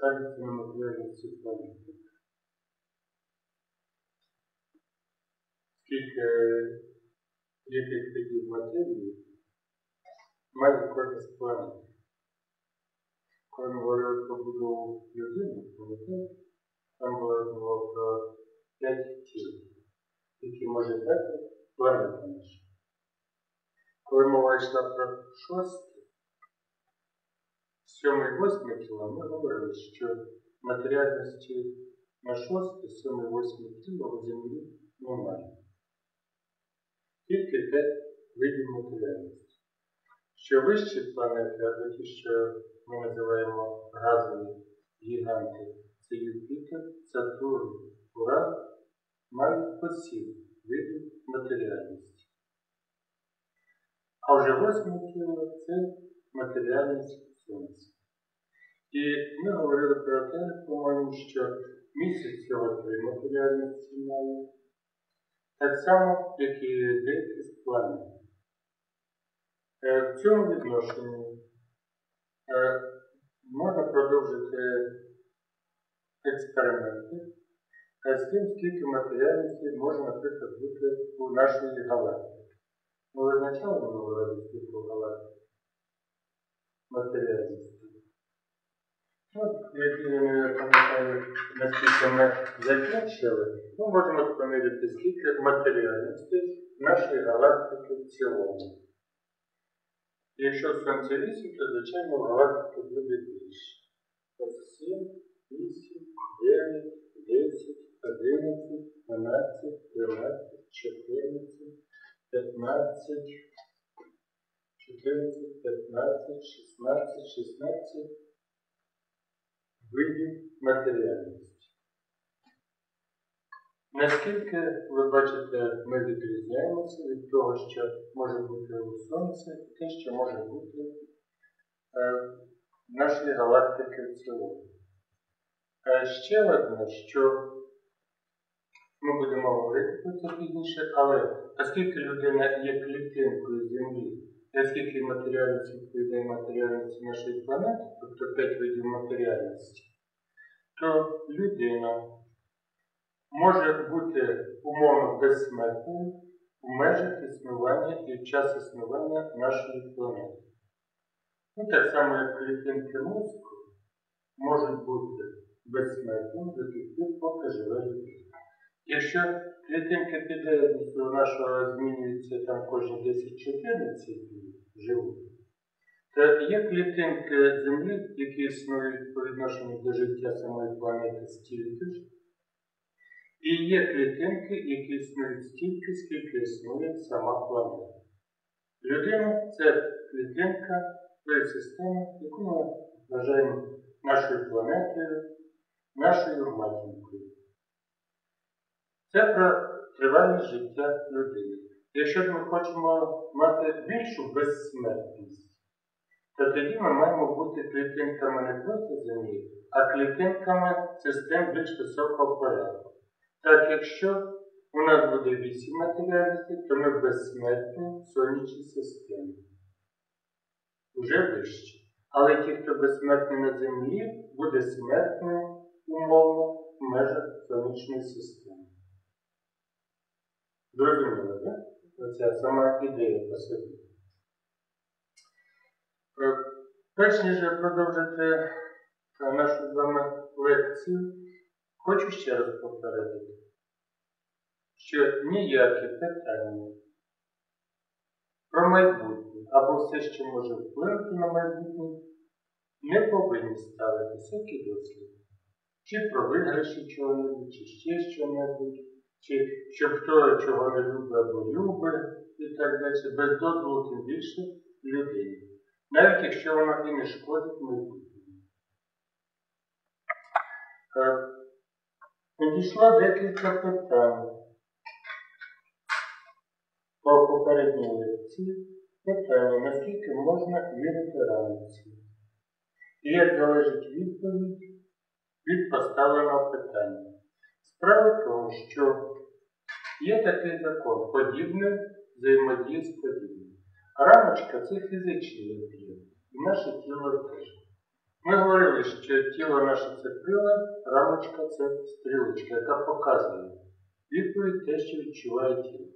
кажеться на матеріальності планети. Скільки яких видів матерії має з планет. Коли говорили про будову людини, там було про п'ять тіл, які може дати планета наша. Коли мова йшла про шосте, сьомий восьмий тіла, ми говорили, що матеріальності на шосте, сьомий восьмий тіло у землі немає. Тільки п'ять видів матеріальності. Що вищі планети, або ті, що ми називаємо газові гіганти, це Юпітер, Сатурн, Уран, мають по сім видів матеріальності. А вже восьме тіло це матеріальність говорили про те, по-моєму, що місяць цього три матеріальності має, так само, як і деякі з планет. В цьому відношенні можна продовжити експерименти з тим, скільки матеріальності може, наприклад, бути у нашій галактиці. Ми визначали минулого скільки у галактиці матеріальності. Ну, як я не пам'ятаю, наскільки ми закінчили, ми можемо поміряти, скільки матеріальності нашої галактики в цілому. Якщо сонце 8, то звичайно галактика буде більше. Тобто 7, 8, 9, 10, 11, 12, 13, 14, 15, 14, 15, 16, 16 видів матеріальності. Наскільки ви бачите, ми відрізняємося від того, що може бути у Сонці, і те, що може бути е, в нашій галактики в цілому. Е, ще одне, що ми будемо говорити про це пізніше, але оскільки людина є клітинкою Землі, наскільки матеріальності відповідає матеріальності нашої планети, тобто 5 видів матеріальності, то людина може бути умовно безсмертною в межах існування і в час існування нашої планети. Ну, Так само, як клітинки мозку можуть бути безсмертними до тих пір, поки живе людина. Якщо клітинки підлеглістю нашого змінюються там кожні 10-14 днів живуть, то є клітинки Землі, які існують по відношенню до життя самої планети стільки ж. І є клітинки, які існують стільки, скільки існує сама планета. Людина це клітинка тої системи, яку ми вважаємо нашою планетою, нашою матінкою. Це про тривалість життя людини. Якщо ми хочемо мати більшу безсмертність, то тоді ми маємо бути клітинками не просто Землі, а клітинками систем більш високого порядку. Так, якщо у нас буде 8 матеріальностей, то ми безсмертні в сонячній системі. Уже вище. Але ті, хто безсмертний на землі, буде смертним умовно в межах сонячної системи. Зрозуміло, так? Оця сама ідея по собі. Перш ніж продовжити нашу з вами лекцію, хочу ще раз попередити, що ніякі питання про майбутнє або все, що може вплинути на майбутнє, не повинні ставитися як дослід. Чи про виграші чого-небудь, чи ще що-небудь, чи що хто чого не любить або любить і так далі, без дозволу тим більше людині. Навіть якщо воно і не шкодить майбутньому. Надійшло декілька питань по попередній лекції. Питання, наскільки можна вірити ранці? І як залежить відповідь від поставленого питання. Справа в тому, що є такий закон, подібне взаємодії з подібним. Рамочка це фізичний об'єкт, і наше тіло теж. Ми говорили, що тіло наше це прилад, рамочка це стрілочка, яка показує відповідь те, що відчуває тіло.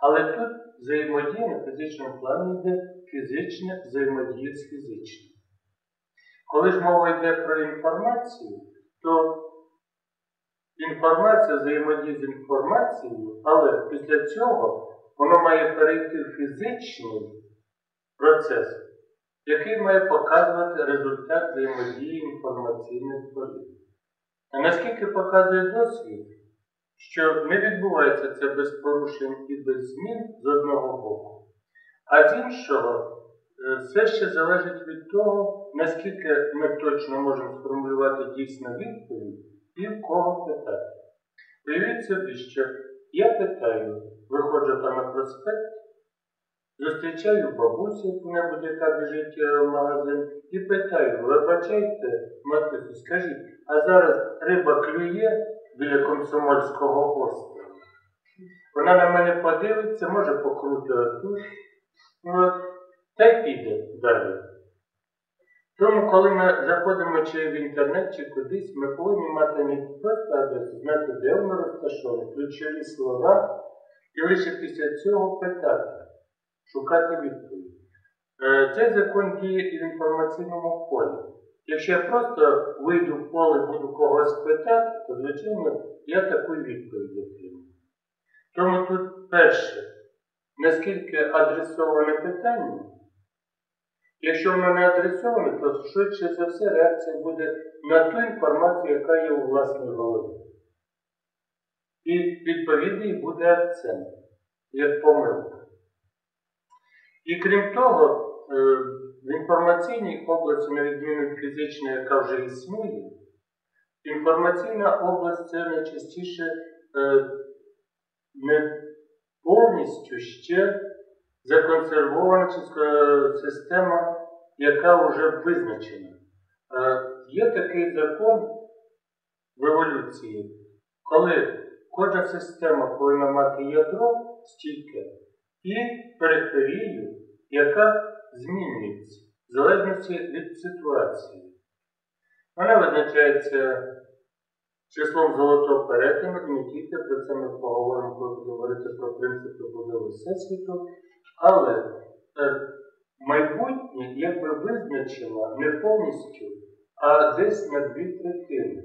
Але тут взаємодія на фізичному плані йде фізична взаємодія з фізичним. Коли ж мова йде про інформацію, то інформація взаємодіє з інформацією, але після цього воно має перейти в фізичний процес, який має показувати результат взаємодії інформаційних полів. А наскільки показує досвід, що не відбувається це без порушень і без змін з одного боку, а з іншого е, все ще залежить від того, наскільки ми точно можемо сформулювати дійсну відповідь і в кого питати. Уявіть собі, що я питаю, виходжу там на проспект, зустрічаю бабусю яку-небудь, яка біжить е, в магазин, і питаю, вибачайте, матусю, скажіть, а зараз риба клює біля комсомольського острова. Вона на мене подивиться, може покрути отут, от, та й піде далі. Тому, коли ми заходимо чи в інтернет, чи кудись, ми повинні мати не просто адресу, знати, де воно розташоване, ключові слова, і лише після цього питати, шукати відповідь. Е, Цей закон діє і в інформаційному полі. Якщо я просто вийду в поле, буду когось питати, то, звичайно, я таку відповідь отримую. Тому тут перше, наскільки адресоване питання, якщо воно не адресоване, то швидше за все реакція буде на ту інформацію, яка є у власній голові. І відповідний буде акцент, як помилка. І крім того, е, в інформаційній області, на відміну від фізичної, яка вже існує, інформаційна область це найчастіше е, не повністю ще законсервована система, яка вже визначена. Е, Є такий закон в еволюції, коли кожна система повинна мати ядро стільки і периферію, яка змінюється в залежності від ситуації. Вона визначається числом золотого перетину, і не тільки про це ми поговоримо, коли говорити про принципи будови Всесвіту, але майбутнє якби визначено не повністю, а десь на дві третини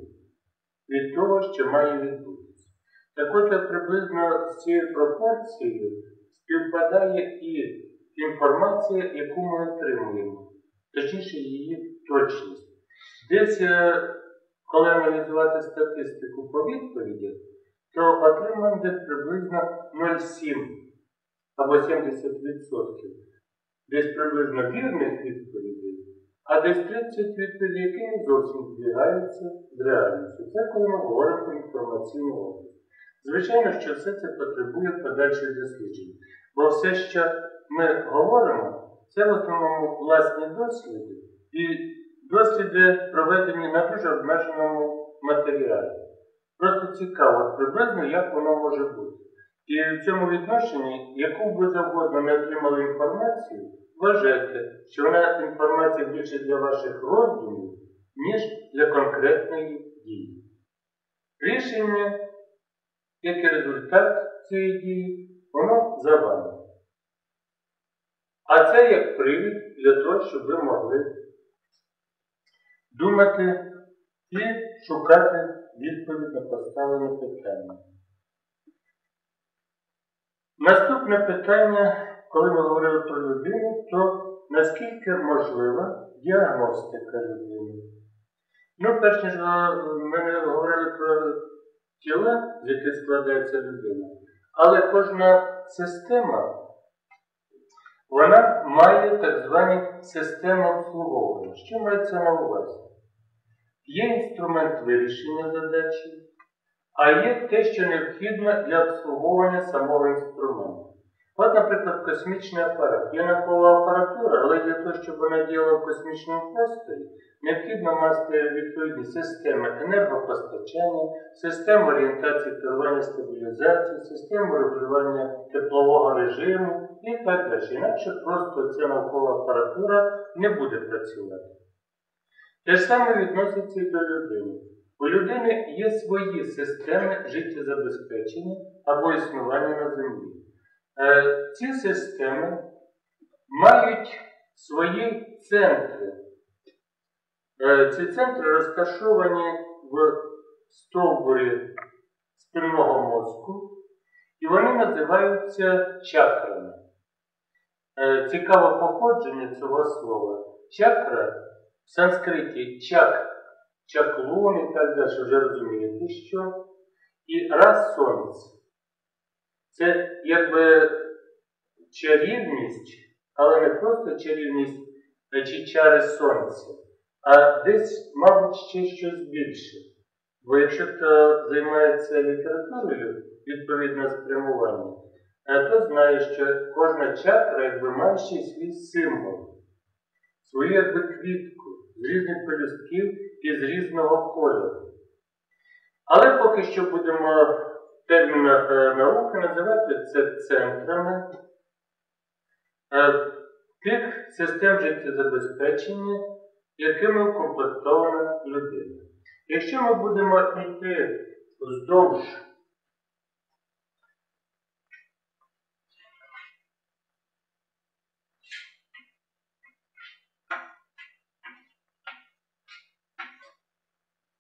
від того, що має відбутися. Так от приблизно з цією пропорцією співпадає і інформація, яку ми отримуємо, точніше її точність. Десь, е, коли аналізувати статистику по відповідях, то отримаємо десь приблизно 0,7 або 70%. Десь приблизно вірних відповідей, а десь 30 відповідей, які не зовсім збігаються з реальністю. Це коли ми говоримо про інформаційну область. Звичайно, що все це потребує подальших досліджень. Бо все, що ми говоримо, це в основному власні досліди і досліди проведені на дуже обмеженому матеріалі. Просто цікаво, приблизно, як воно може бути. І в цьому відношенні, яку б ви завгодно не отримали інформацію, вважайте, що вона інформація більше для ваших роздумів, ніж для конкретної дії. Рішення, як і результат цієї дії, воно за вами. А це як привід для того, щоб ви могли думати і шукати відповідь на поставлене питання. Наступне питання, коли ми говорили про людину, то наскільки можлива діагностика людини? Ну, перш ніж ми не говорили про тіла, з яких складається людина, але кожна система вона має так звані системи обслуговування. Що мається на увазі? Є інструмент вирішення задачі, а є те, що необхідно для обслуговування самого інструменту. От, наприклад, космічний апарат. Є навколо апаратура, але для того, щоб вона діяла в космічному просторі, необхідно мати відповідні системи енергопостачання, систему орієнтації керування стабілізації, систему регулювання теплового режиму і так далі. Інакше просто ця навколо апаратура не буде працювати. Те ж саме відноситься і до людини. У людини є свої системи життєзабезпечення або існування на землі. Е, ці системи мають свої центри. Е, ці центри розташовані в стовбурі спільного мозку, і вони називаються чакрами. Е, цікаве походження цього слова. Чакра в санскриті чак, чаклун і так далі, вже розумієте, що. І раз сонце. Це якби чарівність, але не просто чарівність чи чари сонця, а десь, мабуть, ще щось більше. Бо якщо хто займається літературою, відповідно спрямування, то знає, що кожна чакра якби, має ще свій символ, свою якби квітку з різних пелюстків і з різного кольору. Але поки що будемо термінах е, науки називати це центрами е, тих систем життєзабезпечення, якими укомплектована людина. Якщо ми будемо йти вздовж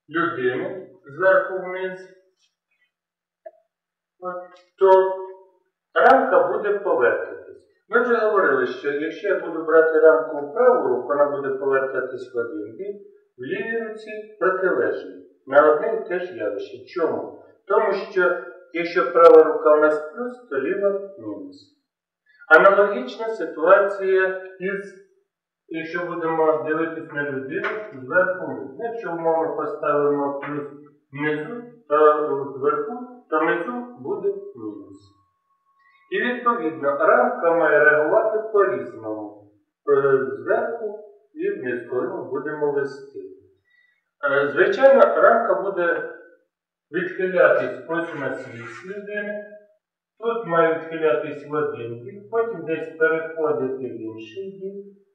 людини зверху вниз, то рамка буде повертатись. Ми вже говорили, що якщо я буду брати рамку в праву руку, вона буде повертатись в один бік, в лівій руці протилежно. На одне і те ж явище. Чому? Тому що якщо права рука у нас плюс, то ліва мінус. Аналогічна ситуація із, якщо будемо дивитися на людину, зверху вниз. Якщо умовно поставимо плюс внизу, то зверху то внизу буде мінус. І відповідно рамка має реагувати по-різному. Е, зверху і вниз, коли ми будемо вести. Е, звичайно, рамка буде відхилятись ось на світ людини. Тут має відхилятись в один бік, потім десь переходити в інший бік.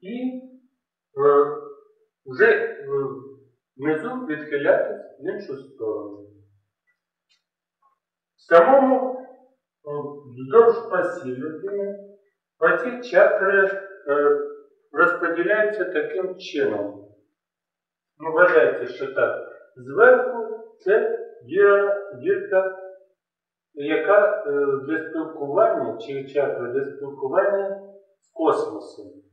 І е, вже е, внизу відхилятись в іншу сторону самому вздовж пасі людини оці чакри е, розподіляються таким чином. Ну, вважається, що так. Зверху це дірка, яка е, для спілкування, чи чакра для спілкування з космосом.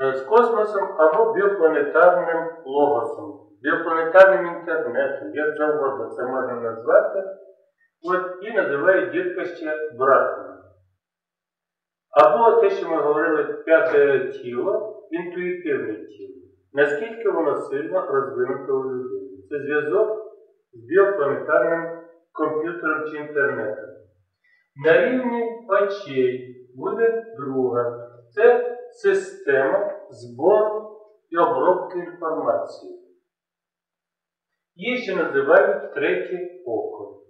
З космосом або біопланетарним логосом, біопланетарним інтернетом, як завгодно це можна назвати. От і називають дітка ще братом. Або те, що ми говорили, п'яте тіло, інтуїтивне тіло. Наскільки воно сильно розвинуто у людини. Це зв'язок з біопланетарним комп'ютером чи інтернетом. На рівні очей буде друга. Це система збору і обробки інформації. Її ще називають третє око.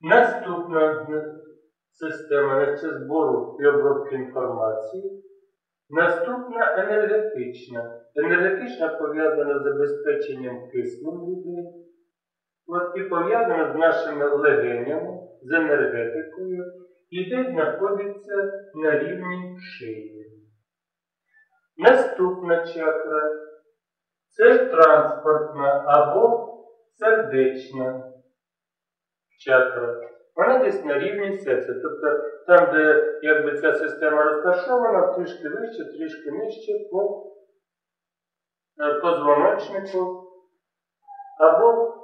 Наступна система це збору і обробки інформації. Наступна енергетична. Енергетична пов'язана з забезпеченням киснем людини. От і пов'язана з нашими легенями, з енергетикою, і знаходиться на рівні шиї. Наступна чакра це транспортна або сердечна чакра. Вона десь на рівні серця. Тобто там, де якби ця система розташована, трішки вище, трішки нижче по е, позвоночнику або